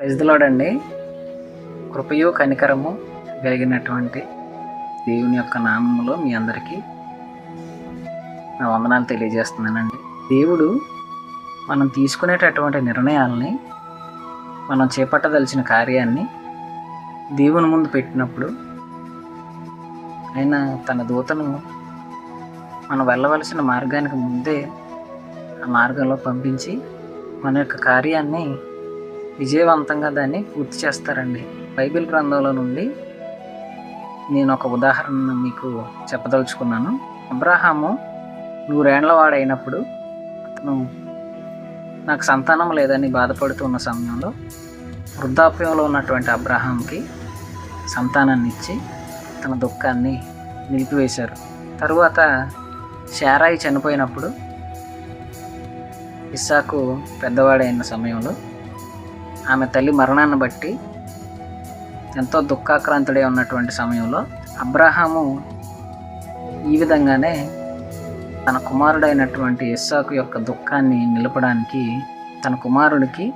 ప్రజలోడండి కృపయు కనికరము కలిగినటువంటి దేవుని యొక్క నామములో మీ అందరికీ నా వందనాలు తెలియజేస్తున్నానండి. దేవుడు మనం తీసుకునేటటువంటి నిర్ణయాలని మనం చేపట్టదలిచిన కార్యాన్ని దేవుని ముందు పెట్టినప్పుడు ఆయన తన దూతను మనం వెళ్ళవలసిన మార్గానికి ముందే ఆ మార్గంలో పంపించి మన యొక్క కార్యాన్ని విజయవంతంగా దాన్ని పూర్తి చేస్తారండి. బైబిల్ గ్రంథంలో నుండి నేను ఒక ఉదాహరణ మీకు చెప్పదలుచుకున్నాను. అబ్రహాము నూరేండ్ల వాడైనప్పుడు అతను నాకు సంతానం లేదని బాధపడుతున్న సమయంలో వృద్ధాప్యంలో ఉన్నటువంటి అబ్రహాంకి సంతానాన్ని ఇచ్చి తన దుఃఖాన్ని నిలిపివేశారు. తరువాత శారాయి చనిపోయినప్పుడు ఇస్సాకు పెద్దవాడైన సమయంలో ఆమె తల్లి మరణాన్ని బట్టి ఎంతో దుఃఖాక్రాంతుడై ఉన్నటువంటి సమయంలో అబ్రహాము ఈ విధంగానే తన కుమారుడైనటువంటి ఇస్సాకు యొక్క దుఃఖాన్ని నిలపడానికి తన కుమారుడికి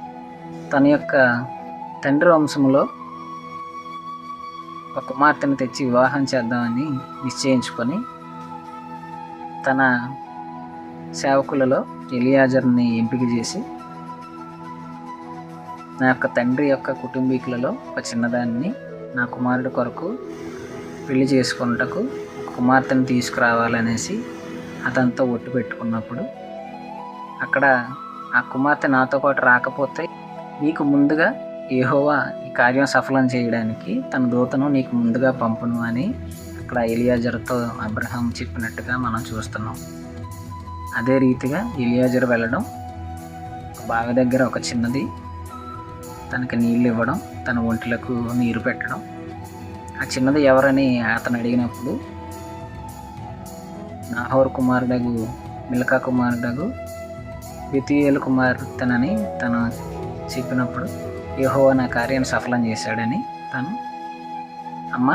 తన యొక్క తండ్రి వంశంలో ఒక కుమార్తెను తెచ్చి వివాహం చేద్దామని నిశ్చయించుకొని తన సేవకులలో ఎలియాజర్ని ఎంపిక చేసి నా యొక్క తండ్రి యొక్క కుటుంబీకులలో ఒక చిన్నదాన్ని నా కుమారుడు కొరకు పెళ్ళి చేసుకున్నటకు కుమార్తెను తీసుకురావాలనేసి అతనితో ఒట్టు పెట్టుకున్నప్పుడు అక్కడ ఆ కుమార్తె నాతో పాటు రాకపోతే నీకు ముందుగా ఏహోవా ఈ కార్యం సఫలం చేయడానికి తన దూతను నీకు ముందుగా పంపును అని అక్కడ ఎలియాజర్తో అబ్రహాం చెప్పినట్టుగా మనం చూస్తున్నాం. అదే రీతిగా ఎలియాజర్ వెళ్ళడం బావి దగ్గర ఒక చిన్నది తనకి నీళ్ళు ఇవ్వడం తన ఒంటిలకు నీరు పెట్టడం. ఆ చిన్నది ఎవరని అతను అడిగినప్పుడు నాహోర్ కుమారుడగు మిల్కా కుమారుడగు ద్వితీయుల కుమార్తెనని తను చెప్పినప్పుడు ఏహో నా కార్యాన్ని సఫలం చేశాడని తను అమ్మ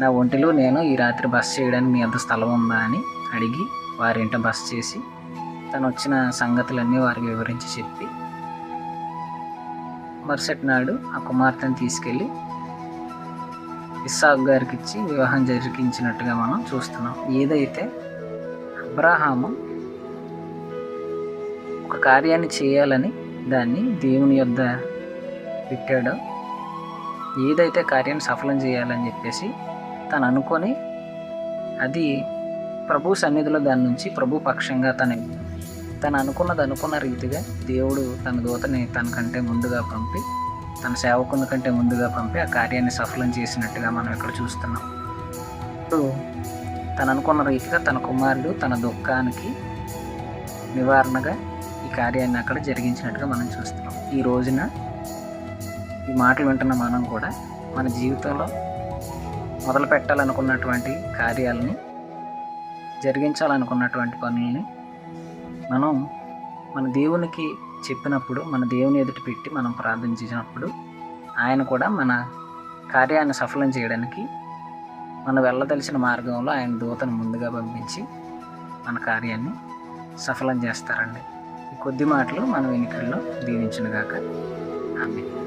నా ఒంటిలో నేను ఈ రాత్రి బస్ చేయడానికి మీ అంత స్థలం ఉందా? అని అడిగి వారింట బస్ చేసి తను వచ్చిన సంగతులన్నీ వారికి వివరించి చెప్పి మరుసటి నాడు ఆ కుమార్తెను తీసుకెళ్ళి ఇస్సాక్ గారికి ఇచ్చి వివాహం జరిగించినట్టుగా మనం చూస్తున్నాం. ఏదైతే అబ్రాహాము ఒక కార్యాన్ని చేయాలని దాన్ని దేవుని యొద్ద పెట్టాడో ఏదైతే కార్యాన్ని సఫలం చేయాలని చెప్పేసి తను అనుకొని అది ప్రభు సన్నిధిలో దాని నుంచి ప్రభు పక్షంగా తన తను అనుకున్నది అనుకున్న రీతిగా దేవుడు తన దూతని తనకంటే ముందుగా పంపి తన సేవకుని కంటే ముందుగా పంపి ఆ కార్యాన్ని సఫలం చేసినట్టుగా మనం ఇక్కడ చూస్తున్నాం. ఇప్పుడు తను అనుకున్న రీతిగా తన కుమారుడు తన దుఃఖానికి నివారణగా ఈ కార్యాన్ని అక్కడ జరిగించినట్టుగా మనం చూస్తున్నాం. ఈ రోజున ఈ మాటలు వింటున్న మనం కూడా మన జీవితంలో మొదలు పెట్టాలనుకున్నటువంటి కార్యాలని జరిగించాలనుకున్నటువంటి పనుల్ని మనం మన దేవునికి చెప్పినప్పుడు మన దేవుని ఎదుట పెట్టి మనం చేసినప్పుడు ఆయన కూడా మన కార్యాన్ని సఫలం చేయడానికి మనం వెళ్ళదలిసిన మార్గంలో ఆయన దూతను ముందుగా పంపించి మన కార్యాన్ని సఫలం చేస్తారండి. ఈ కొద్ది మాటలు మన వెనుకల్లో దీవించినగాక. ఆమె